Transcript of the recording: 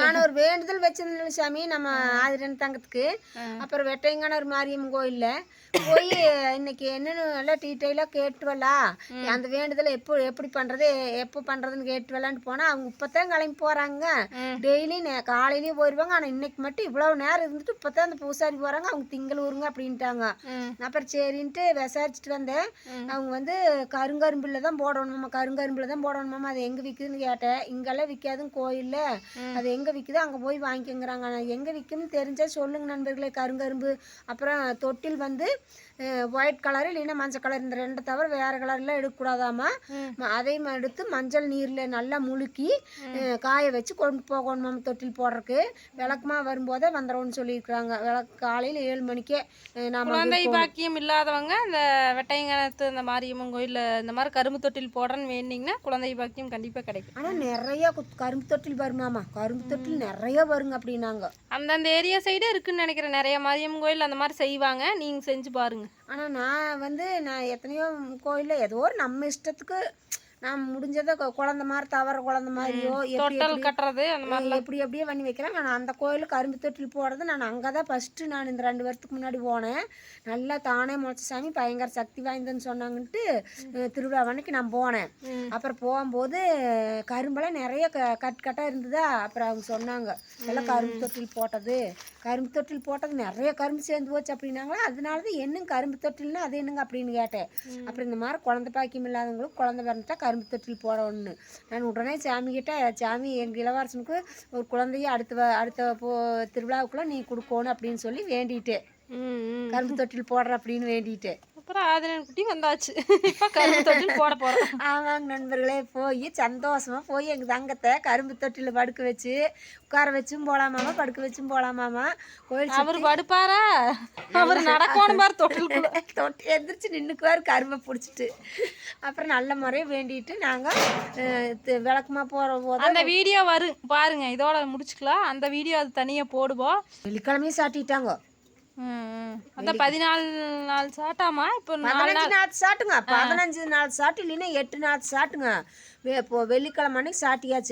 நான் ஒரு வேண்டுதல் வச்சிருந்தேன் சாமி நம்ம ஆதிரன் தங்கத்துக்கு. அப்புறம் வெட்டையங்கான ஒரு மாரியம்மன் கோயில்ல போய் இன்னைக்கு என்னன்னு நல்லா டீட்டெயிலாக கேட்டு வரலாம் அந்த வேண்டுதலை எப்போ எப்படி பண்றது எப்போ பண்றதுன்னு கேட்டு வரலான்ட்டு போனா அவங்க இப்பதான் கிளம்பி போறாங்க. டெய்லி காலையிலயும் போயிடுவாங்க ஆனா இன்னைக்கு மட்டும் இவ்வளவு நேரம் இருந்துட்டு இப்பதான் அந்த பூசாரி போறாங்க. அவங்க திங்கள் ஊருங்க அப்படின்ட்டாங்க. அப்புறம் சரின்ட்டு விசாரிச்சுட்டு வந்தேன். அவங்க வந்து கருங்கரும்புல தான் போடணுமாம்மா கருங்கரும்புல தான் போடணுமாம்மா அது எங்கே விற்குதுன்னு கேட்டேன். இங்கெல்லாம் விற்காதுங்க கோயிலில். அது எங்கே விற்குதோ அங்கே போய் வாங்கிக்கோங்கிறாங்க. ஆனால் எங்கே விற்குன்னு தெரிஞ்சால் சொல்லுங்க நண்பர்களே கருங்கரும்பு அப்புறம் தொட்டில் வந்து ஒயிட் கலர் இல்லைன்னா மஞ்சள் கலர் இந்த ரெண்டு தவிர வேறு கலர்லாம் எடுக்கக்கூடாதாம்மா. அதையும் எடுத்து மஞ்சள் நீரில் நல்லா முழுக்கி காய வச்சு கொண்டு போகணுமாம் தொட்டில் போடுறதுக்கு. விளக்குமா வரும்போதே வந்துடும்னு சொல்லியிருக்கிறாங்க. விளக்கு காலையில் ஏழு மணிக்கே அஹ், நாம குழந்தை பாக்கியம் இல்லாதவங்க இந்த வெட்டையங்கனத்து இந்த மாரியம்மன் கோயிலில் இந்த மாதிரி கரும்பு தொட்டில் போடுறேன்னு வேண்டிங்கன்னா குழந்தை பாக்கியம் கண்டிப்பாக கிடைக்கும். ஆனால் நிறைய கரும்பு தொட்டில் வருமாமா கரும்பு தொட்டில் நிறைய வருங்க அப்படின்னாங்க. அந்தந்த ஏரியா சைடு இருக்குன்னு நினைக்கிறேன். நிறைய மாரியம்மன் கோயில் அந்த மாதிரி செய்வாங்க. நீங்கள் செஞ்சு பாருங்க. ஆனால் நான் வந்து நான் எத்தனையோ கோயிலில் ஏதோ ஒரு நம்ம இஷ்டத்துக்கு நான் முடிஞ்சதை குழந்த மாதிரி தவற குழந்த மாதிரியோ எப்படி தொட்டல் கட்டுறது எப்படி எப்படியே பண்ணி வைக்கிறேன். நான் அந்த கோயில் கரும்பு தொட்டில் போடுறது நான் அங்கே தான் ஃபஸ்ட்டு நான் இந்த ரெண்டு வருஷத்துக்கு முன்னாடி போனேன். நல்லா தானே முளைச்ச சாமி பயங்கர சக்தி வாய்ந்ததுன்னு சொன்னாங்கன்ட்டு திருவிழா அன்னைக்கு நான் போனேன். அப்புறம் போகும்போது கரும்பெல்லாம் நிறைய க கட் கட்டாக இருந்ததா? அப்புறம் அவங்க சொன்னாங்க. எல்லாம் கரும்பு தொட்டில் போட்டது. கரும்பு தொட்டில் போட்டது நிறைய கரும்பு சேர்ந்து போச்சு அப்படின்னாங்களா? அதனால தான் என்னங்க கரும்பு தொட்டில்னா அது என்னங்க அப்படின்னு கேட்டேன். அப்புறம் இந்த மாதிரி குழந்தை பாக்கியம் இல்லாதவங்களுக்கு குழந்தை பிறந்துட்டா கரும்பு தொட்டில் போடணும்னு நான் உடனே சாமி கிட்ட சாமி எங்கள் இளவரசனுக்கு ஒரு குழந்தைய அடுத்த அடுத்த போ திருவிழாவுக்குள்ள நீ கொடுக்கணும் அப்படின்னு சொல்லி வேண்டிட்டேன் ம் கரும்பு தொட்டில் போடுற அப்படின்னு வேண்டிட்டேன் ஆதிரன் குட்டி வந்தாச்சு. இப்போ கரும்பு தொட்டில் போட போகிறோம் ஆமாங்க நண்பர்களே போய் சந்தோஷமா போய் எங்கள் தங்கத்தை கரும்பு தொட்டில் படுக்க வச்சு உட்கார வச்சும் போகலாமாமா படுக்க வச்சும் போகலாமாமா கோயில் அவர் படுப்பாரா? அவர் நடக்கணும் பாரு தொட்டிலுக்குள்ள. தொட்டி எந்திரிச்சு நின்றுக்குவார் கரும்பை பிடிச்சிட்டு. அப்புறம் நல்ல முறையாக வேண்டிட்டு நாங்கள் விளக்கமா போகிற போது அந்த வீடியோ வரும் பாருங்க இதோட முடிச்சுக்கலாம். அந்த வீடியோ அது தனியாக போடுவோம். வெள்ளிக்கிழமையும் சாட்டிட்டாங்க. அதான் பதினாலு நாள் சாட்டாமா இப்போ நாலு பதினஞ்சு நாள் சாட்டுங்க. பதினஞ்சு நாள் சாட்டு இல்லைன்னா எட்டு நாள் சாட்டுங்க. இப்போ வெள்ளிக்கிழமை அன்னைக்கு சாட்டியாச்சு.